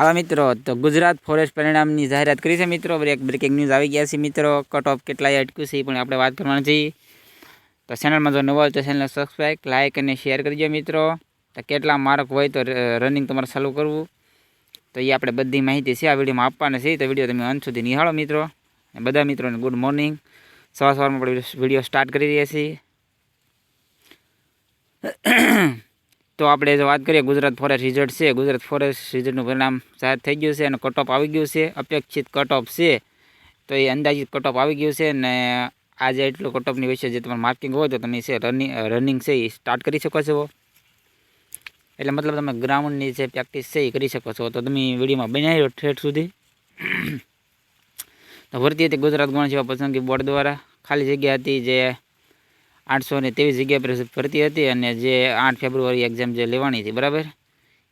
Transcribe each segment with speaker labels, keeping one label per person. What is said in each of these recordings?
Speaker 1: હા મિત્રો, તો ગુજરાત ફોરેસ્ટ પરિણામની જાહેરાત કરી છે મિત્રો. એક બ્રેકિંગ ન્યૂઝ આવી ગયા છે મિત્રો. કટ ઓફ કેટલાય અટક્યું છે પણ આપણે વાત કરવાની છે. તો ચેનલમાં જો નવો હોય તો ચેનલને સબસ્ક્રાઈબ લાઇક અને શેર કરજો મિત્રો. તો કેટલા માર્ક હોય તો રનિંગ તમારે ચાલુ કરવું. તો એ આપણે બધી માહિતી છે, આ વિડીયોમાં આપવાના છે. તો વીડિયો તમે અંત સુધી નિહાળો મિત્રો. અને બધા મિત્રોને ગુડ મોર્નિંગ સવાર સવારમાં આપણે વીડિયો સ્ટાર્ટ કરી રહ્યા છીએ. તો આપણે જો વાત કરીએ, ગુજરાત ફોરેસ્ટ રિઝલ્ટ છે. ગુજરાત ફોરેસ્ટ રિઝલ્ટનું પરિણામ જાહેર થઈ ગયું છે અને કટઓફ આવી ગયું છે. અપેક્ષિત કટ ઓફ છે. તો એ અંદાજિત કટઓફ આવી ગયું છે અને આજે એટલું કટઓફની વિશે જે તમારે માર્કિંગ હોય તો તમે છે રનિંગ રનિંગ છે એ સ્ટાર્ટ કરી શકો છો. એટલે મતલબ તમે ગ્રાઉન્ડની જે પ્રેક્ટિસ છે એ કરી શકો છો. તો તમે વિડીયોમાં બનાવી ઠેઠ સુધી. તો ભરતી હતી ગુજરાત ગૌણ સેવા પસંદગી બોર્ડ દ્વારા. ખાલી જગ્યા હતી જે આઠસો ને ત્રેવીસ જગ્યા પર ભરતી હતી અને જે આઠ ફેબ્રુઆરી એક્ઝામ જે લેવાની હતી, બરાબર?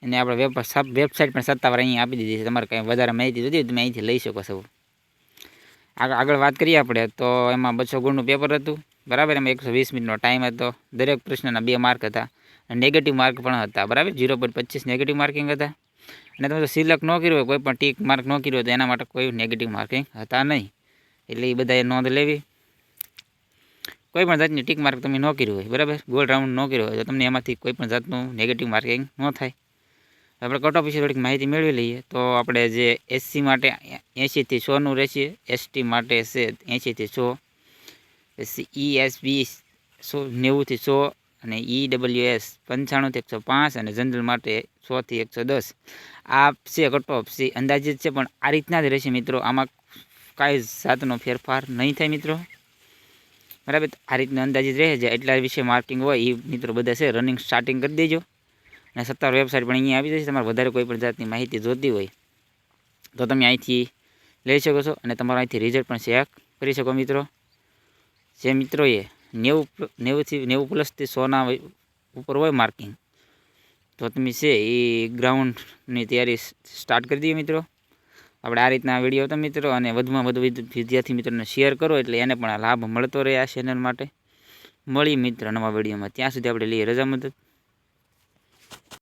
Speaker 1: એને આપણે વેબ વેબસાઇટ પણ સત્તાવાર અહીં આપી દીધી છે. તમારે કંઈ વધારે માહિતી જોતી તમે અહીંથી લઈ શકો છો. આગળ આગળ વાત કરીએ આપણે, તો એમાં બસો ગુણનું પેપર હતું, બરાબર? એમાં એકસો વીસ મિનિટનો ટાઈમ હતો. દરેક પ્રશ્નના બે માર્ક હતા. નેગેટિવ માર્ક પણ હતા, બરાબર? ઝીરો પોઈન્ટ પચીસ નેગેટિવ માર્કિંગ હતા. અને તમે સિલેક્ટ ન કર્યું હોય, કોઈ પણ ટીક માર્ક ન કર્યો તો એના માટે કોઈ નેગેટિવ માર્કિંગ હતા નહીં. એટલે એ બધાએ નોંધ લેવી. કોઈ પણ જાતની ટીક માર્ક તમે ન કર્યું હોય, બરાબર? ગોલ રાઉન્ડ ન કર્યો હોય તો તમને એમાંથી કોઈ પણ જાતનું નેગેટિવ માર્કિંગ ન થાય. આપણે કટ ઓફ વિશે થોડીક માહિતી મેળવી લઈએ. તો આપણે જે એસસી માટે એંશીથી સોનું રહેશે, એસટી માટે છે એંશીથી સો, પછી ઈ એસ બી સો નેવુંથી સો અને ઈ ડબલ્યુ એસ પંચાણુંથી એકસો પાંચ અને જનરલ માટે સોથી એકસો દસ. આ છે કટ ઓફ છે અંદાજિત છે, પણ આ રીતના જ રહેશે મિત્રો. આમાં કાંઈ જાતનો ફેરફાર નહીં થાય મિત્રો. બરાબર? આ રીતના અંદાજિત રહે છે. એટલા વિશે માર્કિંગ હોય એ મિત્રો બધા છે રનિંગ સ્ટાર્ટિંગ કરી દેજો. અને સત્તાવાર વેબસાઇટ પણ અહીંયા આવી જશે. તમારે વધારે કોઈ પણ જાતની માહિતી જોતી હોય, તો તમે અહીંથી લઈ શકો છો. અને તમારા અહીંથી રિઝલ્ટ પણ ચેક કરી શકો મિત્રો. જે મિત્રોએ નેવું નેવુંથી, નેવું પ્લસથી સોના ઉપર હોય માર્કિંગ તો તમે છે એ ગ્રાઉન્ડની તૈયારી સ્ટાર્ટ કરી દઈએ મિત્રો. આપણે આ રીતના વીડિયો હતો મિત્રો અને વધુમાં વધુ વિદ્યાર્થી મિત્રોને શેર કરો એટલે એને પણ લાભ મળતો રહે આ ચેનલ માટે. મળી મિત્ર નવા વિડીયોમાં. ત્યાં સુધી આપણે લઈએ રજા મદદ.